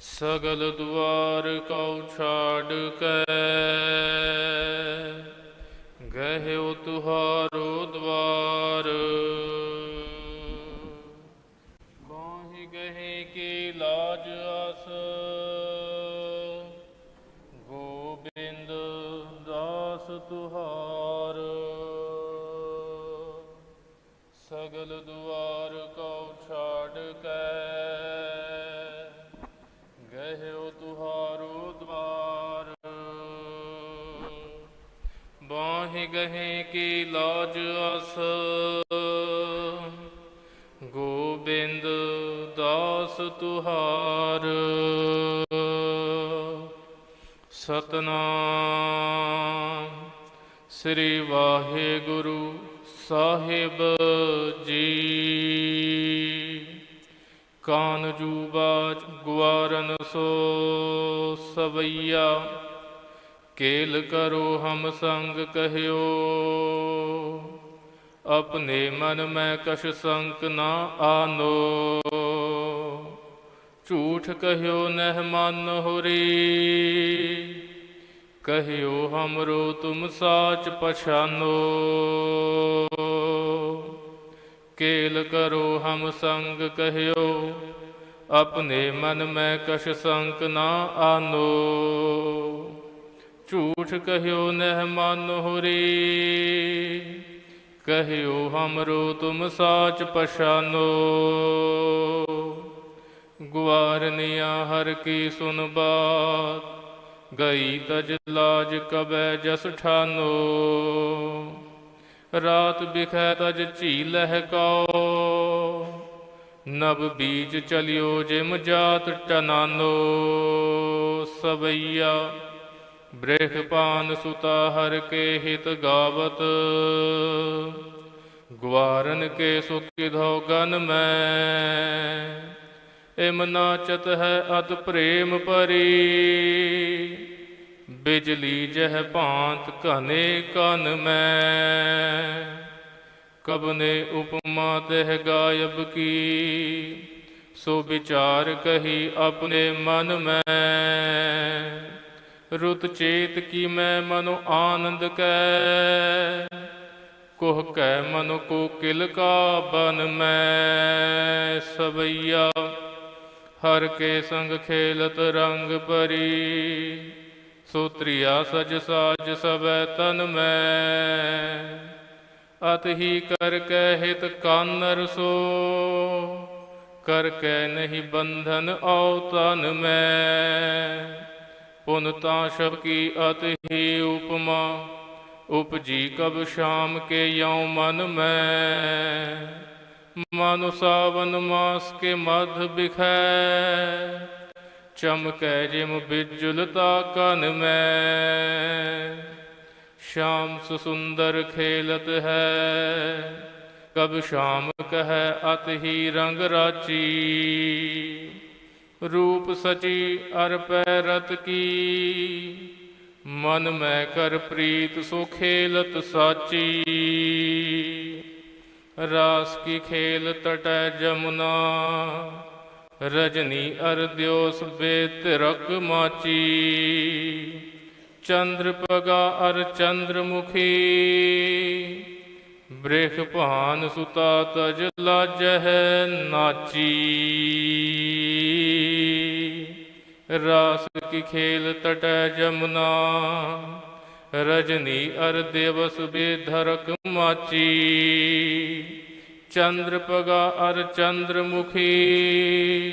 ਸਗਲ ਦੁਆਰ ਕਉ ਛਾੜ ਕੇ, ਗਹਿਓ ਤੁਹਾਰੋ ਦਵਾਰ। ਬਾਹੀ ਗਹੇ ਕੀ ਲਾਜ ਆਸ, ਗੋਬਿੰਦ ਦਾਸ ਤੁਹਾਰ। ਸਗਲ ਦੁਆਰ ਬਾਹੇ ਕੀ ਲਾਜ ਅਸ। ਗੋਬਿੰਦ ਦਾਸ ਤੁਹਾਰ। ਸਤਨਾਮ ਸ੍ਰੀ ਵਾਹਿਗੁਰੂ ਸਾਹਿਬ ਜੀ। ਕਾਨ ਜੂਬਾਜ ਗੁਆਰਨ ਸੋ ਸਵਈਆ ਕੇਲ ਕਰੋ ਹਮ ਸੰਗ ਕਹਿਓ। ਆਪਣੇ ਮਨ ਮੈਂ ਕਛ ਸੰਕ ਨਾ ਆਨੋ। ਝੂਠ ਕਹਿਓ ਨਹਿ ਮਨ ਹੋਰੀ। ਕਹਿਓ ਹਮਰੋ ਤੁਮ ਸਾਚ ਪਛਾਨੋ। ਕੇਲ ਕਰੋ ਹਮ ਸੰਗ ਕਹਿਓ। ਆਪਣੇ ਮਨ ਮੈਂ ਕਛ ਸੰਕ ਨਾ ਆਨੋ। ਝੂਠ ਕਹਿਓ ਨਹਿ ਮਨ ਹੋਰੀ। ਕਹਿਓ ਹਮਰੋ ਤੁਮ ਸਾਚ ਪਛਾਨੋ। ਗੁਆਰਨਿਆ ਹਰ ਕੀ ਸੁਨ ਬਾਤ। ਗਈ ਤਜ ਲਾਜ ਕਬੈ ਜਸ ਠਾਨੋ। ਰਾਤ ਬਿਖੈ ਤਜ ਝੀਲਹਿ ਕਉ ਨਬ ਬੀਜ ਚਲਿਓ ਜਿਮ ਜਾਤ ਟਨਾਨੋ। ਸਵਈਆ ਬ੍ਰੇਖ ਪਾਨ ਸੁਤਾ ਹਰ ਕੇ ਹਿਤ ਗਾਵਤ, ਗਵਾਰਨ ਕੇ ਸੁਖਿਧੋ ਗਨ ਮੈਂ। ਇਮ ਨਾਚਤ ਹੈ ਅਤ ਪ੍ਰੇਮ ਪਰੀ, ਬਿਜਲੀ ਜਹ ਭਾਂਤ ਘਨੇ ਕਨ ਮੈਂ। ਕਬਨੇ ਉਪਮਾ ਤਹ ਗਾਇਬ ਕੀ, ਸੋ ਵਿਚਾਰ ਕਹੀ ਆਪਣੇ ਮਨ ਮੈਂ। ਰੁਤ ਚੇਤ ਕੀ ਮੈਂ ਮਨੁ ਆਨੰਦ ਕੈ। ਕੋਹ ਕੈ ਮਨੁ ਕੋ ਕਿਲ ਕਾ ਬਨ ਮੈਂ ਸਵਈਆ। ਹਰ ਕੇ ਸੰਗ ਖੇਲਤ ਰੰਗ ਪਰੀ ਸੋਤਰੀਆ ਸਜ ਸਾਜ ਸਬੈ ਤਨ ਮੈਂ। ਅਤ ਹੀ ਕਰ ਕੈ ਹਿਤ ਕਾਨਰ ਸੋ। ਕਰ ਕੈ ਨਹੀਂ ਬੰਧਨ ਔ ਤਨ ਮੈਂ। ਪੁਨਤਾ ਸ਼ਬ ਕੀ ਅਤ ਹੀ ਉਪਮਾ, ਉਪਜੀ ਕਬ ਸ਼ਾਮ ਕੇ ਯਉ ਮਨ ਮੈਂ। ਮਨੁ ਸਾਵਨ ਮਾਸ ਕੇ ਮਧ ਬਿਖੈ ਚਮਕੈ ਜਿਮ ਬਿਜੁਲਤਾ ਕਨ ਮੈਂ। ਸ਼ਾਮ ਸੁਸੁੰਦਰ ਖੇਲਤ ਹੈ, ਕਬ ਸ਼ਾਮ ਕਹੈ ਅਤ ਹੀ ਰੰਗ ਰਾਚੀ। ਰੂਪ ਸਚੀ ਅਰ ਪੈ ਰਤ ਕੀ। ਮਨ ਮੈਂ ਕਰ ਪ੍ਰੀਤ ਸੋ ਖੇਲਤ ਸਾਚੀ। ਰਾਸ ਕੀ ਖੇਲ ਤਟੈ ਜਮੁਨਾ। ਰਜਨੀ ਅਰ ਬੇਤ ਰਕ ਮਾਚੀ। ਚੰਦਰ ਪਗਾ ਅਰ ਚੰਦਰ ਮੁਖੀ। ਬ੍ਰੇਖ ਭਾਨ ਸੁਤਾ ਤਜ ਲਾਜਹਿ ਨਾਚੀ। ਰਾਸ ਕੀ ਖੇਲ ਤਟੈ ਜਮੁਨਾ, ਰਜਨੀ ਅਰ ਦਿਵਸ ਬੇਧਰਕ ਮਾਚੀ। ਚੰਦਰ ਪਗਾ ਅਰ ਚੰਦਰ ਮੁਖੀ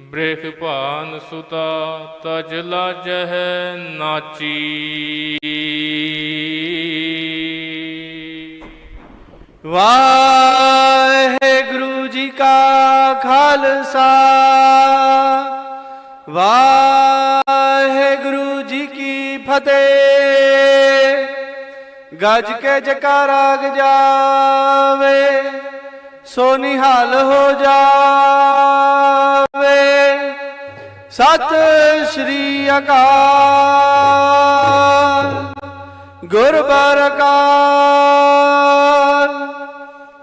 ਬ੍ਰੇਖ ਭਾਨ ਸੁਤਾ ਤਜ ਲਾਜਹਿ ਨਾਚੀ। ਵਾਹਿਗੁਰੂ ਜੀ ਕਾ ਖਾਲਸਾ, ਵਾਹਿਗੁਰੂ ਜੀ ਕੀ ਫਤਿਹ। ਗੱਜ ਕੇ ਜਕਾਰਾ ਗਜਾਵੇ ਸੋ ਨਿਹਾਲ ਹੋ ਜਾਵੇ। ਸਤਿ ਸ਼੍ਰੀ ਅਕਾਲ। ਗੁਰਬਰ ਕਾ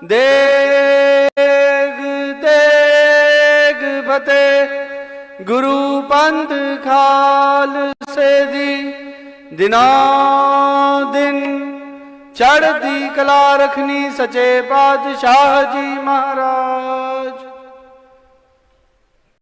ਦੇਗ ਦੇਗ ਫਤਿਹ। ਗੁਰੂ ਪੰਥ ਖਾਲਸੇ ਦੀ ਦਿਨਾਂ ਦਿਨ ਚੜ੍ਹਦੀ ਕਲਾ ਰਖਨੀ ਸਚੇ ਪਾਤਸ਼ਾਹ ਜੀ ਮਹਾਰਾਜ।